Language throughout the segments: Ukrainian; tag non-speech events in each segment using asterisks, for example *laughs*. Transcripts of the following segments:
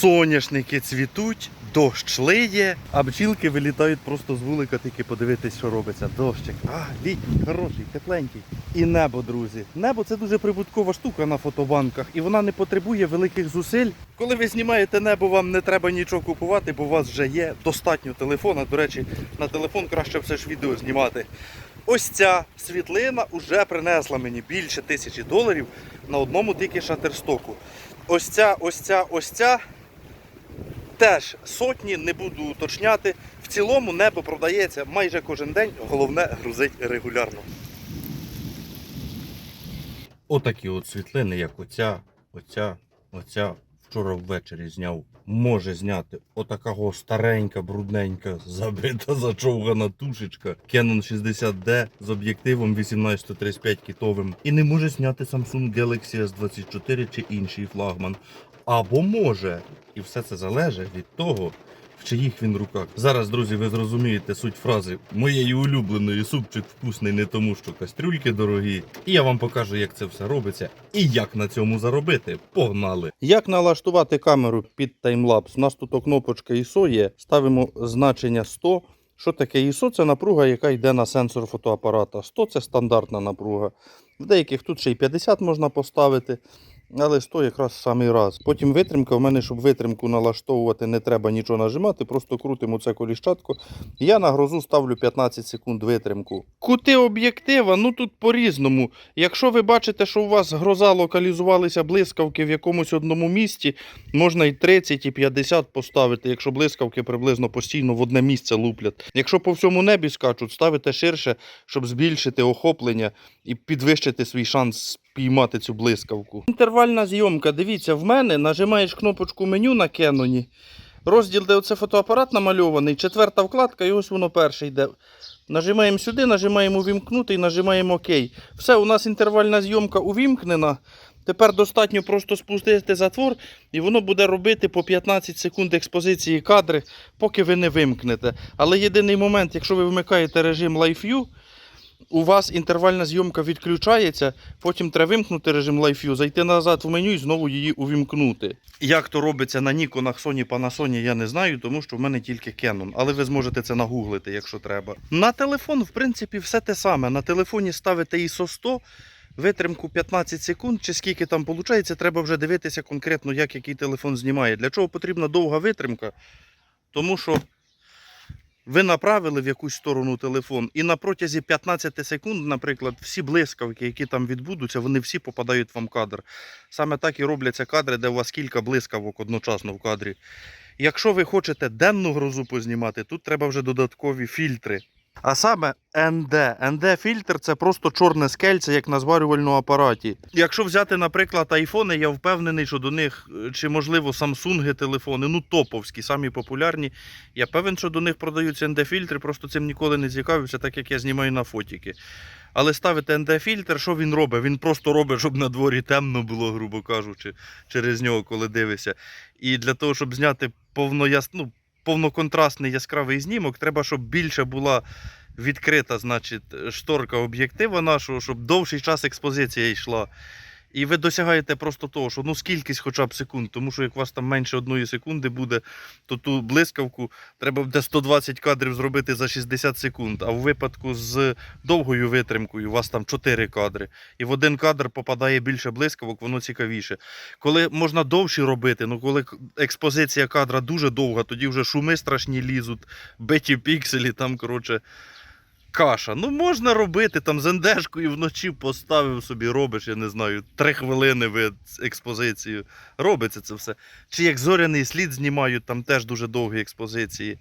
Соняшники цвітуть, дощ лиє, а бджілки вилітають просто з вулика, тільки подивитись, що робиться. Дощик. А, літній, хороший, тепленький. І небо, друзі. Небо це дуже прибуткова штука на фотобанках, і вона не потребує великих зусиль. Коли ви знімаєте небо, вам не треба нічого купувати, бо у вас вже є достатньо телефона. До речі, на телефон краще все ж відео знімати. Ось ця світлина вже принесла мені більше тисячі доларів на одному тільки шатерстоку. Ось ця, ось ця, ось ця теж сотні, не буду уточняти. В цілому небо продається майже кожен день, головне грузить регулярно. Отакі от світлини, як оця, оця, оця. Вчора ввечері зняв. Може зняти отакого старенька, брудненька, *laughs* забита, зачовгана тушечка Canon 60D з об'єктивом 1835 кітовим. І не може зняти Samsung Galaxy S24 чи інший флагман. Або може. І все це залежить від того, в чиїх він руках. Зараз, друзі, ви зрозумієте суть фрази моєї улюбленої супчик вкусний не тому, що кастрюльки дорогі. І я вам покажу, як це все робиться і як на цьому заробити. Погнали! Як налаштувати камеру під таймлапс? У нас тут кнопочка ISO є. Ставимо значення 100. Що таке ISO? Це напруга, яка йде на сенсор фотоапарата. 100 це стандартна напруга. В деяких тут ще й 50 можна поставити. Але 100 якраз самий раз. Потім витримка. У мене, щоб витримку налаштовувати, не треба нічого нажимати, просто крутимо це коліщатку. Я на грозу ставлю 15 секунд витримку. Кути об'єктива, ну тут по-різному. Якщо ви бачите, що у вас гроза локалізувалися блискавки в якомусь одному місці, можна і 30, і 50 поставити, якщо блискавки приблизно постійно в одне місце луплять. Якщо по всьому небі скачуть, ставите ширше, щоб збільшити охоплення і підвищити свій шанс спіймати цю блискавку. Інтервальна зйомка. Дивіться, в мене нажимаєш кнопочку меню на Кеноні. Розділ, де оце фотоапарат намальований, четверта вкладка, і ось воно перше йде. Нажимаємо сюди, нажимаємо увімкнути і нажимаємо ОК. Все, у нас інтервальна зйомка увімкнена. Тепер достатньо просто спустити затвор, і воно буде робити по 15 секунд експозиції кадри, поки ви не вимкнете. Але єдиний момент, якщо ви вмикаєте режим Live View, у вас інтервальна зйомка відключається, потім треба вимкнути режим Live View, зайти назад в меню і знову її увімкнути. Як то робиться на Ніконах, Sony, Panasonic, я не знаю, тому що в мене тільки Canon. Але ви зможете це нагуглити, якщо треба. На телефон, в принципі, все те саме. На телефоні ставите ISO 100, витримку 15 секунд, чи скільки там виходить, треба вже дивитися конкретно, як який телефон знімає. Для чого потрібна довга витримка? Тому що ви направили в якусь сторону телефон, і на протязі 15 секунд, наприклад, всі блискавки, які там відбудуться, вони всі попадають вам в кадр. Саме так і робляться кадри, де у вас кілька блискавок одночасно в кадрі. Якщо ви хочете денну грозу познімати, тут треба вже додаткові фільтри. А саме НД. НД-фільтр це просто чорне скельце, як на зварювальному апараті. Якщо взяти, наприклад, айфони, я впевнений, що до них, е, чи можливо самсунги телефони, ну топовські, самі популярні. Я певен, що до них продаються НД-фільтри, просто цим ніколи не цікавився, так як я знімаю на фотіки. Але ставити НД-фільтр, що він робить? Він просто робить, щоб на дворі темно було, грубо кажучи, через нього, коли дивишся. І для того, щоб зняти повнояс... повноконтрастний яскравий знімок, треба, щоб більше була відкрита значить, шторка об'єктива нашого, щоб довший час експозиція йшла. І ви досягаєте просто того, що ну скількись хоча б секунд, тому що як у вас там менше одної секунди буде, то ту блискавку треба буде 120 кадрів зробити за 60 секунд. А в випадку з довгою витримкою у вас там 4 кадри. І в один кадр попадає більше блискавок, воно цікавіше. Коли можна довші робити, ну коли експозиція кадра дуже довга, тоді вже шуми страшні лізуть, биті пікселі, там, коротше. Каша. Ну можна робити там з ендешкою вночі поставив собі, робиш, я не знаю, три хвилини ви експозицію. Робиться це все. Чи як зоряний слід знімають, там теж дуже довгі експозиції.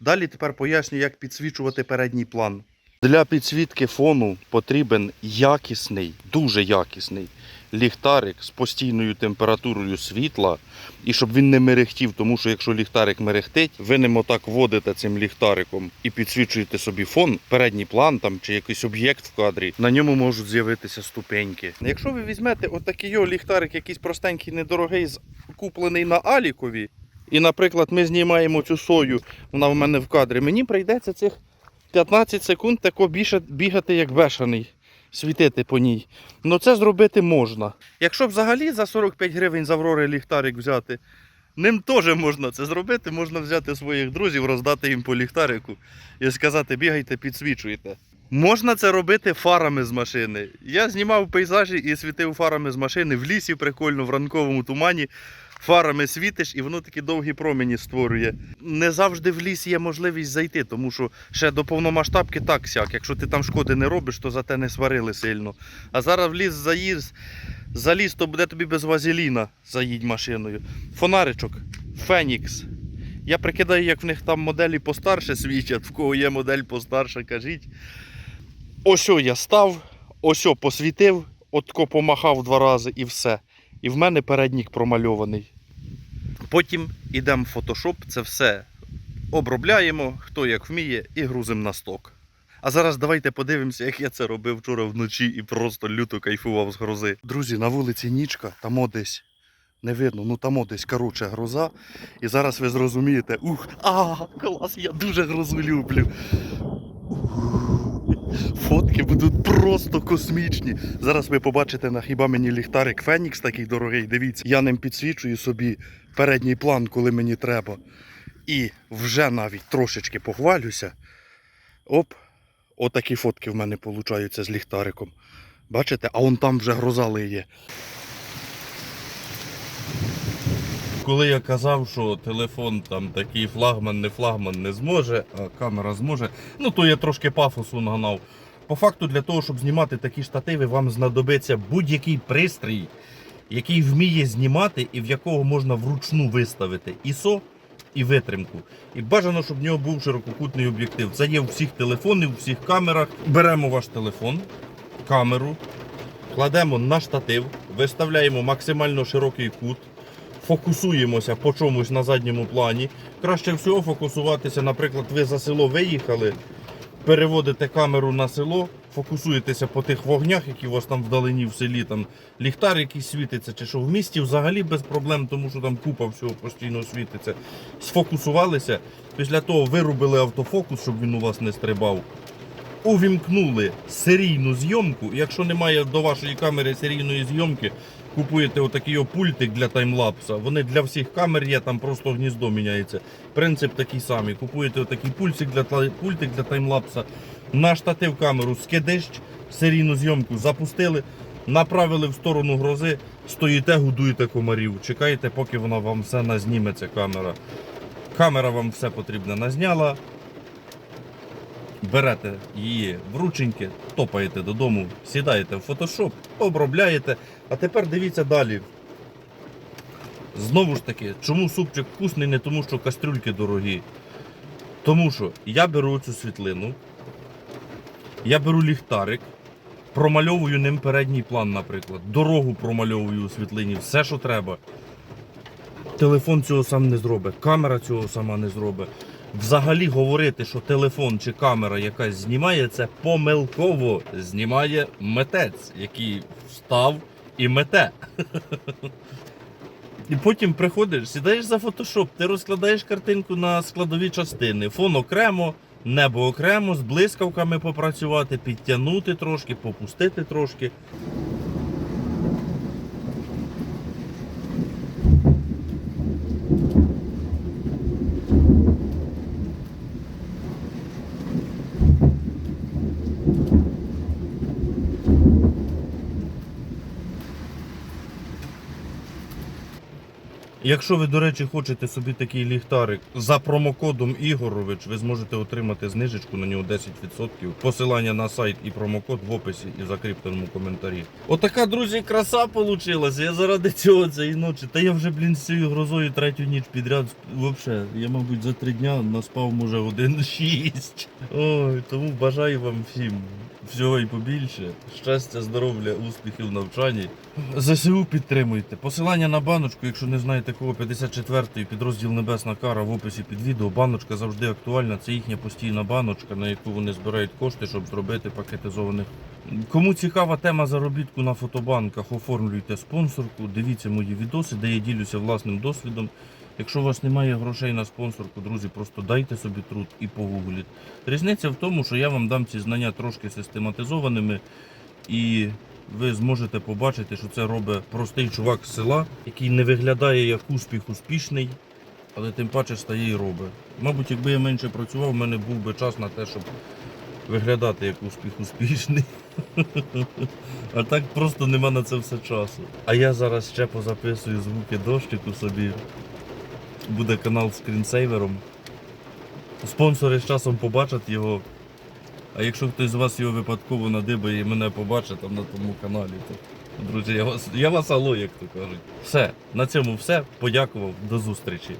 Далі тепер поясню, як підсвічувати передній план. Для підсвітки фону потрібен якісний, дуже якісний ліхтарик з постійною температурою світла, і щоб він не мерехтів, тому що якщо ліхтарик мерехтить, ви ним отак водите цим ліхтариком і підсвічуєте собі фон, передній план там чи якийсь об'єкт в кадрі, на ньому можуть з'явитися ступеньки. Якщо ви візьмете отакий його ліхтарик, якийсь простенький, недорогий, куплений на Алікові, і, наприклад, ми знімаємо цю сою, вона в мене в кадрі, мені прийдеться цих 15 секунд тако більше бігати як бешений, світити по ній. Ну це зробити можна. Якщо взагалі за 45 гривень з Аврори ліхтарик взяти, Ним теж можна це зробити. Можна взяти своїх друзів, роздати їм по ліхтарику і сказати, бігайте, підсвічуйте. Можна це робити фарами з машини. Я знімав пейзажі і світив фарами з машини в лісі, прикольно, в ранковому тумані. Фарами світиш і воно такі довгі промені створює. Не завжди в ліс є можливість зайти, тому що ще до повномасштабки так сяк. Якщо ти там шкоди не робиш, то за те не сварили сильно. А зараз в ліс заїзд, заліз, то буде тобі без вазеліна заїдь машиною. Фонаричок, Фенікс. Я прикидаю, як в них там моделі постарше світять, в кого є модель постарше, кажіть. Ось я став, ось посвітив, отко помахав два рази і все. І в мене переднік промальований. Потім йдемо в фотошоп, це все обробляємо, хто як вміє, і грузимо на сток. А зараз давайте подивимося, як я це робив вчора вночі і просто люто кайфував з грози. Друзі, на вулиці нічка, тамо десь не видно, ну тамо десь коротше гроза. І зараз ви зрозумієте, ух, а, клас, я дуже грозу люблю. Фотки будуть просто космічні. Зараз ви побачите на хіба мені ліхтарик Фенікс такий дорогий. Дивіться, я ним підсвічую собі передній план, коли мені треба. І вже навіть трошечки похвалюся. Оп, отакі фотки в мене получаються з ліхтариком. Бачите, а он там вже гроза лиє. Коли я казав, що телефон там такий флагман, не флагман не зможе, а камера зможе, ну то я трошки пафосу нагнав. По факту, для того, щоб знімати такі штативи, вам знадобиться будь-який пристрій, який вміє знімати і в якого можна вручну виставити ISO і витримку. І бажано, щоб в нього був ширококутний об'єктив. Це є у всіх телефонах, у всіх камерах. Беремо ваш телефон, камеру, кладемо на штатив, виставляємо максимально широкий кут, фокусуємося по чомусь на задньому плані. Краще всього фокусуватися, наприклад, ви за село виїхали, переводите камеру на село, фокусуєтеся по тих вогнях, які у вас там вдалині в селі, там ліхтар якийсь світиться, чи що в місті взагалі без проблем, тому що там купа всього постійно світиться. Сфокусувалися, після того вирубили автофокус, щоб він у вас не стрибав. Увімкнули серійну зйомку. Якщо немає до вашої камери серійної зйомки, купуєте отакий пультик для таймлапса. Вони для всіх камер є, там просто гніздо міняється. Принцип такий самий. Купуєте отакий пультик для, пультик для таймлапса. На штатив камеру скидищ, серійну зйомку запустили, направили в сторону грози, стоїте, годуєте комарів. Чекаєте, поки вона вам все назніме, ця камера. Камера вам все потрібне назняла. Берете її в рученьки, топаєте додому, сідаєте в фотошоп, обробляєте. А тепер дивіться далі. Знову ж таки, чому супчик вкусний, не тому, що кастрюльки дорогі. Тому що я беру цю світлину, я беру ліхтарик, промальовую ним передній план, наприклад. Дорогу промальовую у світлині, все, що треба. Телефон цього сам не зробить, камера цього сама не зробить. Взагалі говорити, що телефон чи камера якась знімає, це помилково знімає митець, який встав і мете. *laughs* І потім приходиш, сідаєш за фотошоп, ти розкладаєш картинку на складові частини. Фон окремо, небо окремо, з блискавками попрацювати, підтягнути трошки, попустити трошки. Якщо ви, до речі, хочете собі такий ліхтарик за промокодом Ігорович, ви зможете отримати знижечку на нього 10%. Посилання на сайт і промокод в описі і закріпленому коментарі. Отака, друзі, краса вийшла. Я заради цього цієї ночі. Та я вже, блін, з цією грозою третю ніч підряд. Вообще, я, мабуть, за три дня наспав, може, один шість. Ой, тому бажаю вам всім всього і побільше. Щастя, здоров'я, успіхів в навчанні. ЗСУ підтримуйте. Посилання на баночку, якщо не знаєте кого, 54-й підрозділ Небесна Кара в описі під відео. Баночка завжди актуальна. Це їхня постійна баночка, на яку вони збирають кошти, щоб зробити пакетизованих. Кому цікава тема заробітку на фотобанках, оформлюйте спонсорку, дивіться мої відоси, де я ділюся власним досвідом. Якщо у вас немає грошей на спонсорку, друзі, просто дайте собі труд і погугліть. Різниця в тому, що я вам дам ці знання трошки систематизованими і ви зможете побачити, що це робить простий чувак з села, який не виглядає як успіх успішний, але тим паче стає і робить. Мабуть, якби я менше працював, в мене був би час на те, щоб виглядати як успіх успішний. *laughs* А так просто нема на це все часу. А я зараз ще позаписую звуки дощику собі. Буде канал скрінсейвером. Спонсори з часом побачать його. А якщо хтось з вас його випадково надибає і мене побачить там на тому каналі, то друзі, я вас, я вас алло, як то кажуть. Все, на цьому все. Подякував, до зустрічі.